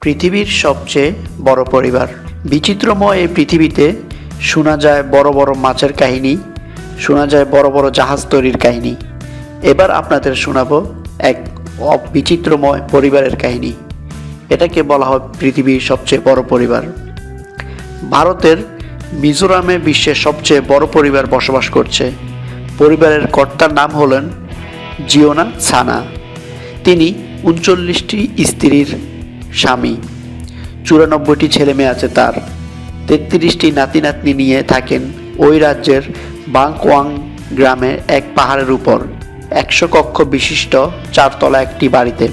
পৃথিবীর সবচেয়ে বড় পরিবার। বিচিত্রময় এই পৃথিবীতে শোনা যায় বড় বড় মাছের কাহিনী, শোনা যায় বড় বড় জাহাজ তৈরির কাহিনী। এবার আপনাদের শোনাবো এক বিচিত্রময় পরিবারের কাহিনী। এটাকে বলা হয় পৃথিবীর সবচেয়ে বড় পরিবার। ভারতের মিজোরামে বিশ্বের সবচেয়ে বড় পরিবার বসবাস করছে। পরিবারের কর্তার নাম হলেন জিওনা সানা। তিনি উনচল্লিশটি স্ত্রীর স্বামী। চুরানব্বইটি ছেলে মেয়ে আছে তার। তেত্রিশটি নাতি নাতনি নিয়ে থাকেন ওই রাজ্যের বাংকোয়াং গ্রামে এক পাহাড়ের উপর। একশো কক্ষ বিশিষ্ট চারতলা একটি বাড়িতে।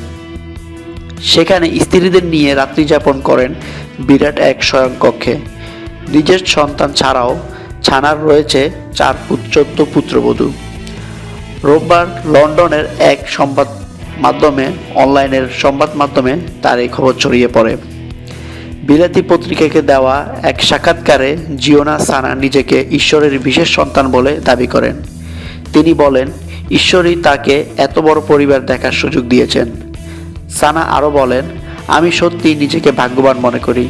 সেখানে স্ত্রীদের নিয়ে রাত্রি যাপন করেন বিরাট এক শয়নকক্ষে নিজের সন্তান ছাড়াও ছানার রয়েছে চার চোদ্দ পুত্রবধূ। রোববার লন্ডনের এক সংবাদ মাধ্যমে, অনলাইনের সংবাদ মাধ্যমে তার এই খবর ছড়িয়ে পড়ে। বিলাতি পত্রিকাকে দেওয়া এক সাক্ষাৎকারে জিওনা সানা নিজেকে ঈশ্বরের বিশেষ সন্তান বলে দাবি করেন। তিনি বলেন, ঈশ্বরই তাকে এত বড় পরিবার দেখার সুযোগ দিয়েছেন। সানা আরও বলেন, আমি সত্যি নিজেকে ভাগ্যবান মনে করি।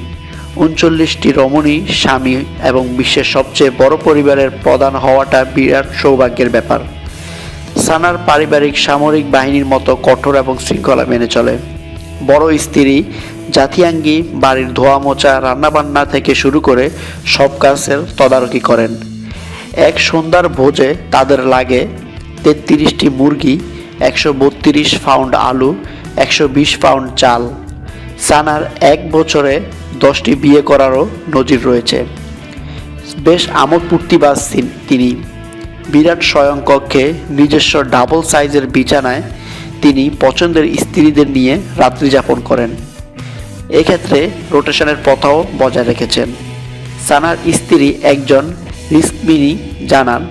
উনচল্লিশটি রমণী, স্বামী এবং বিশ্বের সবচেয়ে বড় পরিবারের প্রধান হওয়াটা বিরাট সৌভাগ্যের ব্যাপার। সানার পারিবারিক সামরিক বাহিনীর মতো কঠোর এবং শৃঙ্খলা মেনে চলে। বড় স্ত্রী, জাতিয়াঙ্গি, বাড়ির ধোয়া মোচা রান্নাবান্না থেকে শুরু করে সব কাজের তদারকি করেন। এক সন্ধ্যার ভোজে তাদের লাগে তেত্রিশটি মুরগি, একশো বত্রিশ পাউন্ড আলু, একশো বিশ পাউন্ড চাল। সানার এক বছরে দশটি বিয়ে করারও নজির রয়েছে। বেশ আমোদ তিনি। বিরাট স্বয়ংকক্ষে নিজস্ব ডাবল সাইজের বিছানায় তিনি পছন্দের স্ত্রীদের নিয়ে রাত্রি যাপন করেন। এক্ষেত্রে রোটেশনের পথাও বজায় রেখেছেন। সানার স্ত্রী একজন রিস্কমিনি জানান,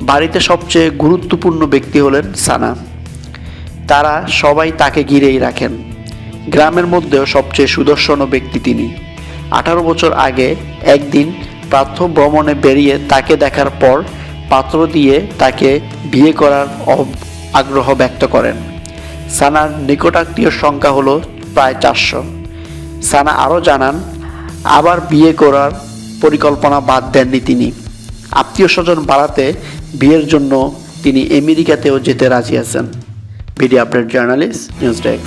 বাড়িতে সবচেয়ে গুরুত্বপূর্ণ ব্যক্তি হলেন সানা। তারা সবাই তাকে ঘিরেই রাখেন। গ্রামের মধ্যেও সবচেয়ে সুদর্শন ব্যক্তি তিনি। আঠারো বছর আগে একদিন প্রার্থ ভ্রমণে বেরিয়ে তাকে দেখার পর পাত্র দিয়ে তাকে বিয়ে করার আগ্রহ ব্যক্ত করেন। সানার নিকটাত্মীয় সংখ্যা হলো প্রায় চারশো। সানা আরও জানান, আবার বিয়ে করার পরিকল্পনা বাদ দেননি তিনি। আত্মীয় স্বজন বাড়াতে বিয়ের জন্য তিনি আমেরিকাতেও যেতে রাজি আছেন। Video update journalist, news desk.